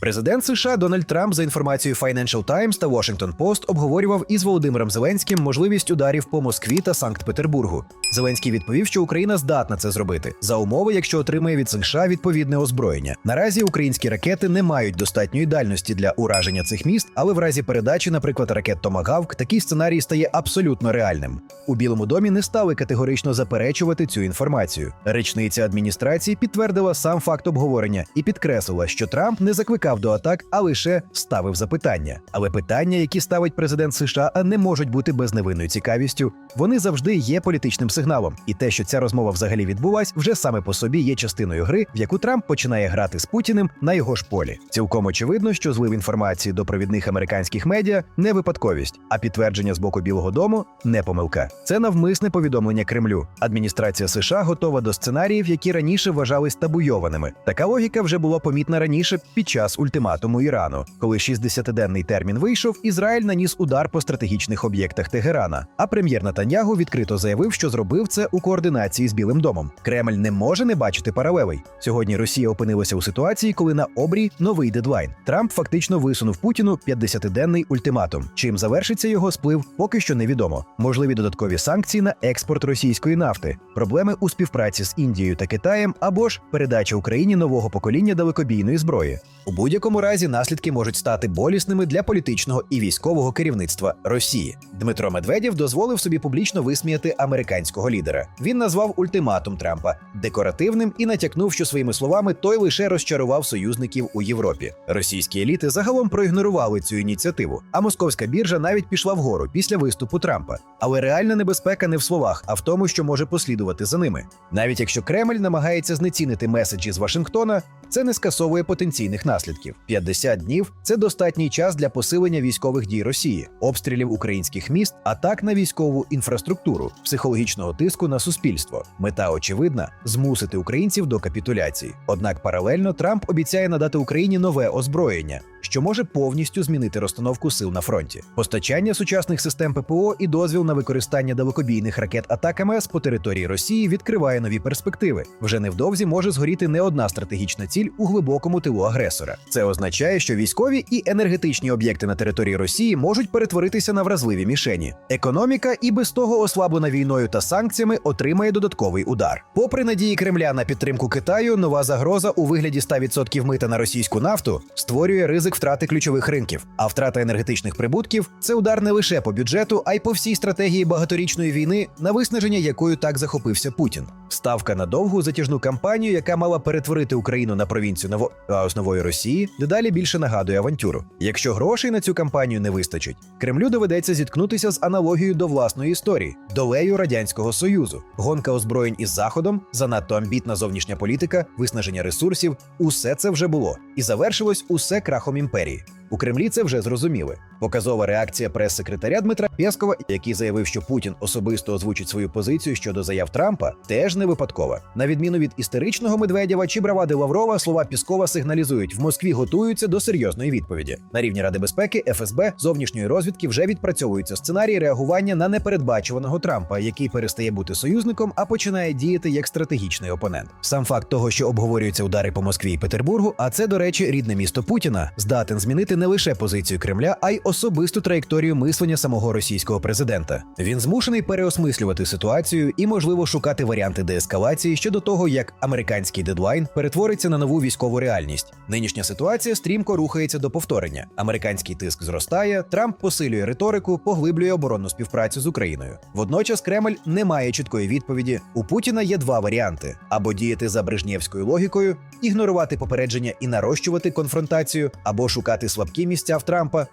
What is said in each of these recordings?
Президент США Дональд Трамп за інформацією Financial Times та Washington Post обговорював із Володимиром Зеленським можливість ударів по Москві та Санкт-Петербургу. Зеленський відповів, що Україна здатна це зробити за умови, якщо отримає від США відповідне озброєння. Наразі українські ракети не мають достатньої дальності для ураження цих міст, але в разі передачі, наприклад, ракет Томагавк, такий сценарій стає абсолютно реальним. У Білому домі не стали категорично заперечувати цю інформацію. Речниця адміністрації підтвердила сам факт обговорення і підкреслила, що Трамп не закликав до атак, а лише ставив запитання. Але питання, які ставить президент США, не можуть бути безневинною цікавістю. Вони завжди є політичним сигналом. І те, що ця розмова взагалі відбулась, вже саме по собі є частиною гри, в яку Трамп починає грати з Путіним на його ж полі. Цілком очевидно, що злив інформації до провідних американських медіа не випадковість, а підтвердження з боку Білого Дому не помилка. Це навмисне повідомлення Кремлю. Адміністрація США готова до сценаріїв, які раніше вважались табуйованими. Така логіка вже була помітна раніше під час ультиматуму Ірану, коли 60-денний термін вийшов, Ізраїль наніс удар по стратегічних об'єктах Тегерана. А прем'єр Натаньягу відкрито заявив, що зробив це у координації з Білим домом. Кремль не може не бачити паралелей. Сьогодні Росія опинилася у ситуації, коли на обрій новий дедлайн. Трамп фактично висунув Путіну 50-денний ультиматум. Чим завершиться його сплив, поки що невідомо. Можливі додаткові санкції на експорт російської нафти, проблеми у співпраці з Індією та Китаєм або ж передача Україні нового покоління далекобійної зброї. У будь-якому разі наслідки можуть стати болісними для політичного і військового керівництва Росії. Дмитро Медведєв дозволив собі публічно висміяти американського лідера. Він назвав ультиматум Трампа декоративним і натякнув, що своїми словами той лише розчарував союзників у Європі. Російські еліти загалом проігнорували цю ініціативу, а московська біржа навіть пішла вгору після виступу Трампа. Але реальна небезпека не в словах, а в тому, що може послідувати за ними. Навіть якщо Кремль намагається знецінити меседжі з Вашингтона, це не скасовує потенційних наслідків. 50 днів це достатній час для посилення військових дій Росії, обстрілів українських міст, атак на військову інфраструктуру, психологічного тиску на суспільство. Мета очевидна змусити українців до капітуляції. Однак паралельно Трамп обіцяє надати Україні нове озброєння. Що може повністю змінити розстановку сил на фронті, постачання сучасних систем ППО і дозвіл на використання далекобійних ракет атак МС по території Росії відкриває нові перспективи. Вже невдовзі може згоріти не одна стратегічна ціль у глибокому тилу агресора. Це означає, що військові і енергетичні об'єкти на території Росії можуть перетворитися на вразливі мішені. Економіка і без того ослаблена війною та санкціями отримає додатковий удар. Попри надії Кремля на підтримку Китаю, нова загроза у вигляді 100% мита на російську нафту створює ризик втрати ключових ринків. А втрата енергетичних прибутків це удар не лише по бюджету, а й по всій стратегії багаторічної війни, на виснаження якою так захопився Путін. Ставка на довгу затяжну кампанію, яка мала перетворити Україну на провінцію ново... а ось нової Росії, дедалі більше нагадує авантюру. Якщо грошей на цю кампанію не вистачить, Кремлю доведеться зіткнутися з аналогією до власної історії, долею радянського союзу, гонка озброєнь із заходом, занадто амбітна зовнішня політика, виснаження ресурсів усе це вже було, і завершилось усе крахом імперії. У Кремлі це вже зрозуміли. Показова реакція прес-секретаря Дмитра Пєскова, який заявив, що Путін особисто озвучить свою позицію щодо заяв Трампа, теж не випадкова. На відміну від істеричного Медведєва чи бравади Лаврова, слова Піскова сигналізують, в Москві готуються до серйозної відповіді. На рівні Ради безпеки ФСБ зовнішньої розвідки вже відпрацьовуються сценарії реагування на непередбачуваного Трампа, який перестає бути союзником, а починає діяти як стратегічний опонент. Сам факт того, що обговорюються удари по Москві і Петербургу, а це, до речі, рідне місто Путіна, здатен змінити не лише позицію Кремля, а й особисту траєкторію мислення самого російського президента. Він змушений переосмислювати ситуацію і, можливо, шукати варіанти деескалації щодо того, як американський дедлайн перетвориться на нову військову реальність. Нинішня ситуація стрімко рухається до повторення. Американський тиск зростає, Трамп посилює риторику, поглиблює оборонну співпрацю з Україною. Водночас Кремль не має чіткої відповіді. У Путіна є два варіанти: або діяти за брежнєвською логікою, ігнорувати попередження і нарощувати конфронтацію, або шукати слабкі місця в Трампа,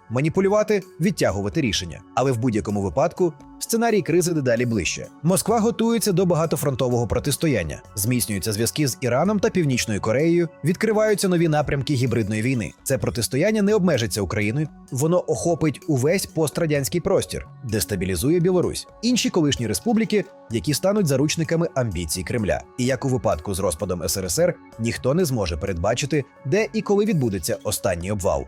маніпулювати, відтягувати рішення. Але в будь-якому випадку сценарій кризи дедалі ближче. Москва готується до багатофронтового протистояння, зміцнюються зв'язки з Іраном та Північною Кореєю, відкриваються нові напрямки гібридної війни. Це протистояння не обмежиться Україною, воно охопить увесь пострадянський простір, дестабілізує Білорусь, інші колишні республіки, які стануть заручниками амбіцій Кремля. І як у випадку з розпадом СРСР, ніхто не зможе передбачити, де і коли відбудеться останній обвал.